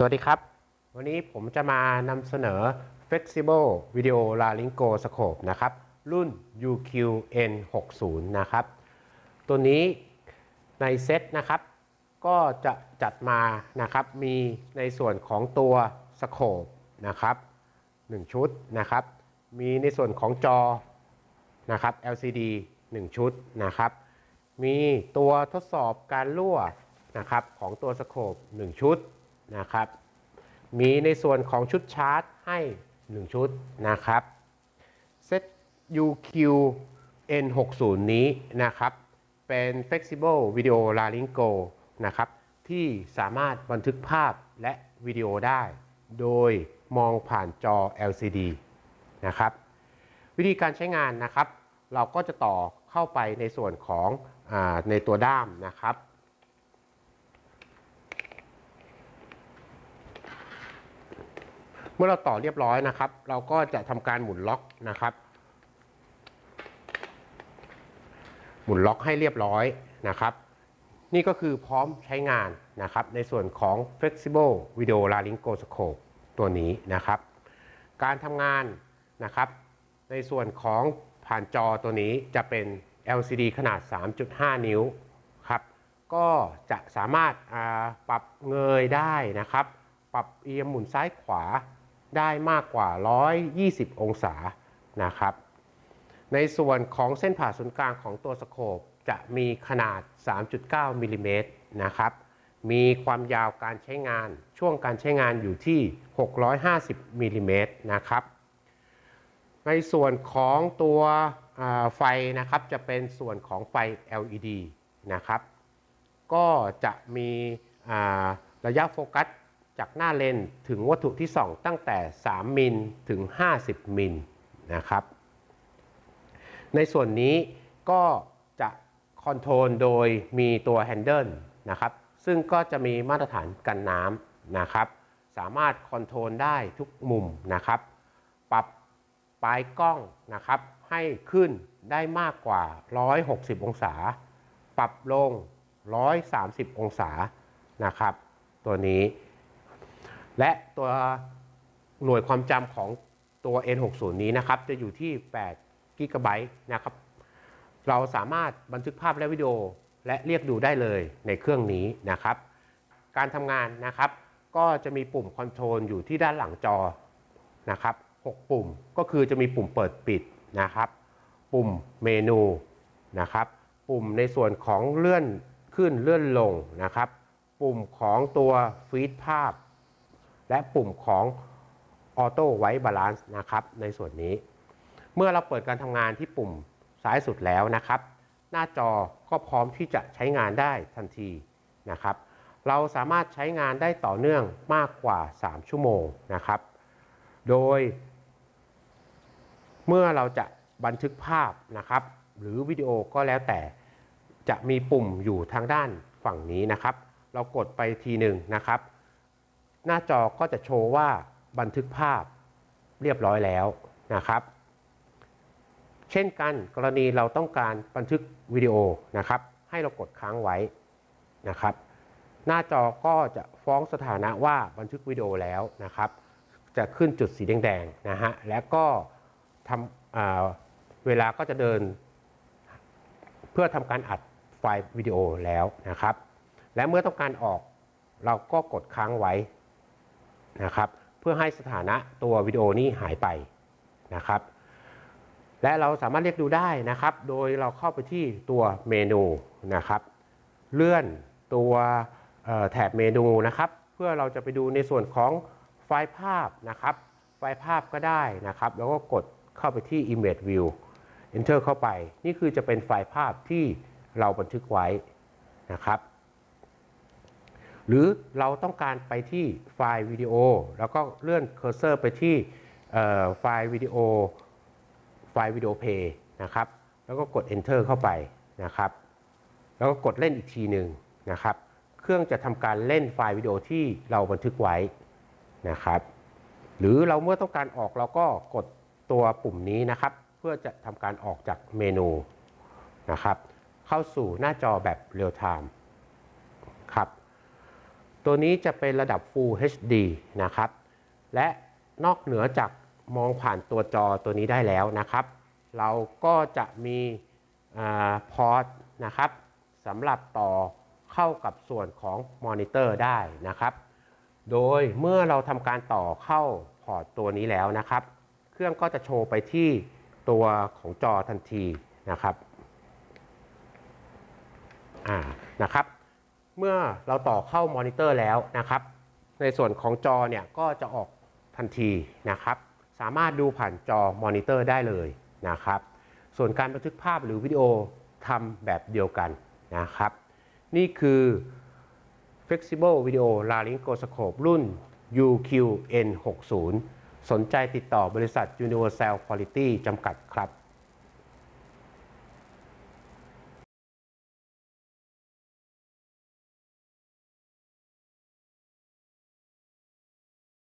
สวัสดีครับ วันนี้ผมจะมานำเสนอ Flexible Video Laringo Scope นะครับ รุ่น UQN60 นะครับ ตัวนี้ในเซตนะครับ ก็จะจัดมานะครับ มีในส่วนของตัวสโคปนะครับ 1 ชุดนะครับ มีในส่วนของจอนะครับ LCD 1 ชุดนะครับ มีตัวทดสอบการรั่วนะครับของตัวสโคป1 ชุด นะครับ มีในส่วนของชุดชาร์จให้ 1 ชุดนะครับเซต UQ N60 นี้นะครับ เป็น Flexible Video Laringo นะครับ ที่สามารถบันทึกภาพและวิดีโอได้ โดยมองผ่านจอ LCD นะครับ วิธีการใช้งานนะครับ เราก็จะต่อเข้าไปในส่วนของอในตัวด้ามนะครับ เมื่อเราต่อเรียบร้อยนะครับ เราก็จะทำการหมุนล็อกนะครับ หมุนล็อกให้เรียบร้อยนะครับ นี่ก็คือพร้อมใช้งานนะครับ ในส่วนของ flexible video laryngoscope ตัวนี้นะครับ การทำงานนะครับ ในส่วนของผ่านจอตัวนี้จะเป็น LCD ขนาด 3.5 นิ้วครับ ก็จะสามารถาปรับเงยได้นะครับ ปรับเอียงหมุนซ้ายขวา ได้มากกว่า 120 องศานะครับ ในส่วนของเส้นผ่าศูนย์กลางของตัวสโคปจะมีขนาด 3.9มิลลิเมตรนะครับ มีความยาวการใช้งานช่วงการใช้งานอยู่ที่ 650มิลลิเมตรนะครับ ในส่วนของตัวไฟนะครับจะเป็นส่วนของไฟ LED นะครับ ก็จะมีระยะโฟกัส จากหน้าเลนส์ถึงวัตถุที่ส่องตั้งแต่ 3 มิลถึง 50 มิลนะครับ ในส่วนนี้ก็จะคอนโทรลโดยมีตัวแฮนเดิลนะครับ ซึ่งก็จะมีมาตรฐานกันน้ำนะครับ สามารถคอนโทรลได้ทุกมุมนะครับ ปรับปลายกล้องนะครับให้ขึ้นได้มากกว่า 160 องศา ปรับลง 130 องศานะครับ ตัวนี้ และตัวหน่วยความจำของตัว N60 นี้นะครับจะอยู่ที่8กิกะไบต์นะครับ เราสามารถบันทึกภาพและวิดีโอและเรียกดูได้เลยในเครื่องนี้นะครับ การทำงานนะครับก็จะมีปุ่มคอนโทรลอยู่ที่ด้านหลังจอนะครับ6ปุ่มก็คือจะมีปุ่มเปิดปิดนะครับ ปุ่มเมนูนะครับ ปุ่มในส่วนของเลื่อนขึ้นเลื่อนลงนะครับ ปุ่มของตัวฟีดภาพ และปุ่มของออโต้ไว้บาลานซ์นะครับในส่วนนี้ เมื่อเราเปิดการทำงานที่ปุ่มซ้ายสุดแล้วนะครับ หน้าจอก็พร้อมที่จะใช้งานได้ทันทีนะครับ เราสามารถใช้งานได้ต่อเนื่องมากกว่า 3 ชั่วโมงนะครับ โดย เมื่อเราจะบันทึกภาพนะครับ หรือวิดีโอก็แล้วแต่จะมีปุ่มอยู่ทางด้านฝั่งนี้นะครับ เรากดไปทีหนึ่งนะครับ หน้าจอก็จะโชว์ว่าบันทึกภาพเรียบร้อยแล้วนะครับ เช่นกันกรณีเราต้องการบันทึกวิดีโอนะครับ ให้เรากดค้างไว้นะครับ หน้าจอก็จะฟ้องสถานะว่าบันทึกวิดีโอแล้วนะครับ จะขึ้นจุดสีแดงๆนะฮะและก็ทำเวลาก็จะเดิน เพื่อทำการอัดไฟล์วิดีโอแล้วนะครับ และเมื่อต้องการออกเราก็กดค้างไว้ นะครับเพื่อให้สถานะตัววิดีโอนี้หายไปนะครับและเราสามารถเรียกดูได้นะครับ โดยเราเข้าไปที่ตัวเมนูนะครับ เลื่อนตัวแถบเมนูนะครับ เพื่อเราจะไปดูในส่วนของไฟล์ภาพนะครับ ไฟล์ภาพก็ได้นะครับ แล้วก็กดเข้าไปที่ Image View Enter เข้าไป นี่คือจะเป็นไฟล์ภาพที่เราบันทึกไว้นะครับ หรือเราต้องการไปที่ไฟล์วิดีโอ แล้วก็เลื่อนเคอร์เซอร์ไปที่ไฟล์วิดีโอไฟล์วิดีโอเพย์นะครับ แล้วก็กด Enter เข้าไปนะครับ แล้วก็กดเล่นอีกทีหนึ่งนะครับ เครื่องจะทำการเล่นไฟล์วิดีโอที่เราบันทึกไว้นะครับ หรือเราเมื่อต้องการออกเราก็กดตัวปุ่มนี้นะครับ เพื่อจะทำการออกจากเมนูนะครับ เข้าสู่หน้าจอแบบเรียลไทม์ ตัวนี้จะเป็นระดับ Full HD นะครับ และนอกเหนือจากมองผ่านตัวจอตัวนี้ได้แล้วนะครับ เราก็จะมีพอร์ตนะครับสำหรับต่อเข้ากับส่วนของมอนิเตอร์ได้นะครับ โดยเมื่อเราทำการต่อเข้าพอร์ตตัวนี้แล้วนะครับ เครื่องก็จะโชว์ไปที่ตัวของจอทันทีนะครับ อ่า นะครับ เมื่อเราต่อเข้ามอนิเตอร์แล้วนะครับ ในส่วนของจอเนี่ยก็จะออกทันทีนะครับ สามารถดูผ่านจอมอนิเตอร์ได้เลยนะครับ ส่วนการบันทึกภาพหรือวิดีโอทำแบบเดียวกันนะครับ นี่คือ Flexible Video Laryngoscope รุ่น UQN60 สนใจติดต่อบริษัท Universal Quality จำกัดครับ